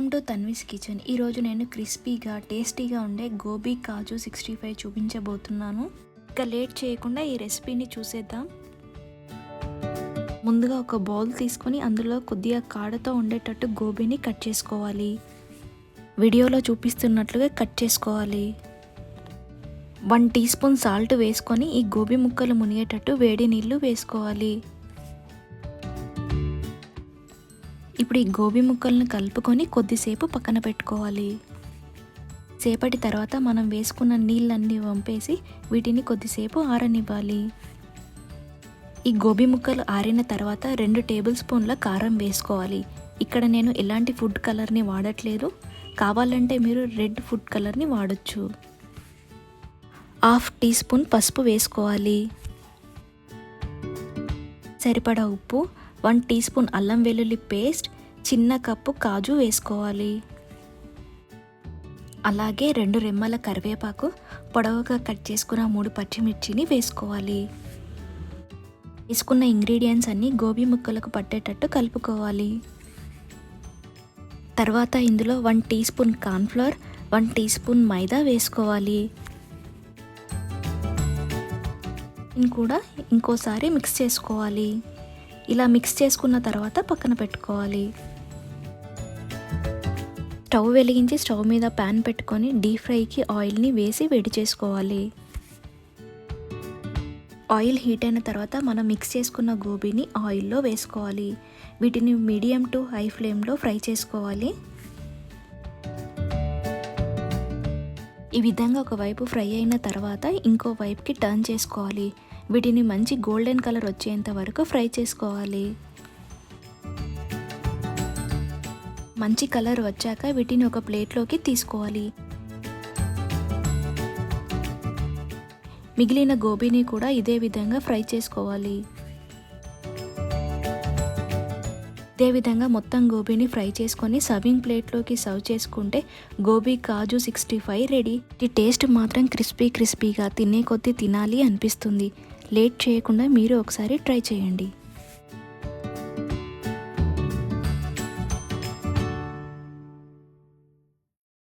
Welcome to Tanvi's kitchen. ఈరోజు నేను క్రిస్పీగా టేస్టీగా ఉండే గోబీ కాజు సిక్స్టీ ఫైవ్ చూపించబోతున్నాను. ఇక లేట్ చేయకుండా ఈ రెసిపీని చూసేద్దాం. ముందుగా ఒక బౌల్ తీసుకొని అందులో కొద్దిగా కాడతో ఉండేటట్టు గోబీని కట్ చేసుకోవాలి. వీడియోలో చూపిస్తున్నట్లుగా కట్ చేసుకోవాలి. వన్ టీ స్పూన్ సాల్ట్ వేసుకొని ఈ గోబీ ముక్కలు మునిగేటట్టు వేడి నీళ్ళు వేసుకోవాలి. ఇప్పుడు ఈ గోబీ ముక్కలను కలుపుకొని కొద్దిసేపు పక్కన పెట్టుకోవాలి. సేపటి తర్వాత మనం వేసుకున్న నీళ్ళన్నీ వంపేసి వీటిని కొద్దిసేపు ఆరనివ్వాలి. ఈ గోబీ ముక్కలు ఆరిన తర్వాత రెండు టేబుల్ స్పూన్ల కారం వేసుకోవాలి. ఇక్కడ నేను ఎలాంటి ఫుడ్ కలర్ని వాడట్లేదు. కావాలంటే మీరు రెడ్ ఫుడ్ కలర్ని వాడచ్చు. హాఫ్ టీ స్పూన్ పసుపు వేసుకోవాలి. సరిపడా ఉప్పు వన్ టీ స్పూన్ అల్లం వెల్లుల్లి పేస్ట్ చిన్న కప్పు కాజు వేసుకోవాలి. అలాగే రెండు రెమ్మల కరివేపాకు పొడవుగా కట్ చేసుకున్న మూడు పచ్చిమిర్చిని వేసుకోవాలి. వేసుకున్న ఇంగ్రీడియంట్స్ అన్నీ గోబీ ముక్కలకు పట్టేటట్టు కలుపుకోవాలి. తర్వాత ఇందులో one teaspoon cornflour one teaspoon maida వేసుకోవాలి. కూడా ఇంకోసారి మిక్స్ చేసుకోవాలి. ఇలా మిక్స్ చేసుకున్న తర్వాత పక్కన పెట్టుకోవాలి. స్టవ్ వెలిగించి స్టవ్ మీద ప్యాన్ పెట్టుకొని డీప్ ఫ్రైకి ఆయిల్ని వేసి వేడి చేసుకోవాలి. ఆయిల్ హీట్ అయిన తర్వాత మనం మిక్స్ చేసుకున్న గోబీని ఆయిల్లో వేసుకోవాలి. వీటిని మీడియం టు హై ఫ్లేమ్లో ఫ్రై చేసుకోవాలి. ఈ విధంగా ఒకవైపు ఫ్రై అయిన తర్వాత ఇంకో వైపుకి టర్న్ చేసుకోవాలి. వీటిని మంచి గోల్డెన్ కలర్ వచ్చేంత వరకు ఫ్రై చేసుకోవాలి. మంచి కలర్ వచ్చాక వీటిని ఒక ప్లేట్లోకి తీసుకోవాలి. మిగిలిన గోబీని కూడా ఇదే విధంగా ఫ్రై చేసుకోవాలి. ఇదే విధంగా మొత్తం గోబీని ఫ్రై చేసుకొని సర్వింగ్ ప్లేట్లోకి సర్వ్ చేసుకుంటే gobi kaju sixty five ready. ఈ టేస్ట్ మాత్రం క్రిస్పీ క్రిస్పీగా తినే కొద్దీ తినాలి అనిపిస్తుంది. లేట్ చేయకుండా మీరు ఒకసారి ట్రై చేయండి.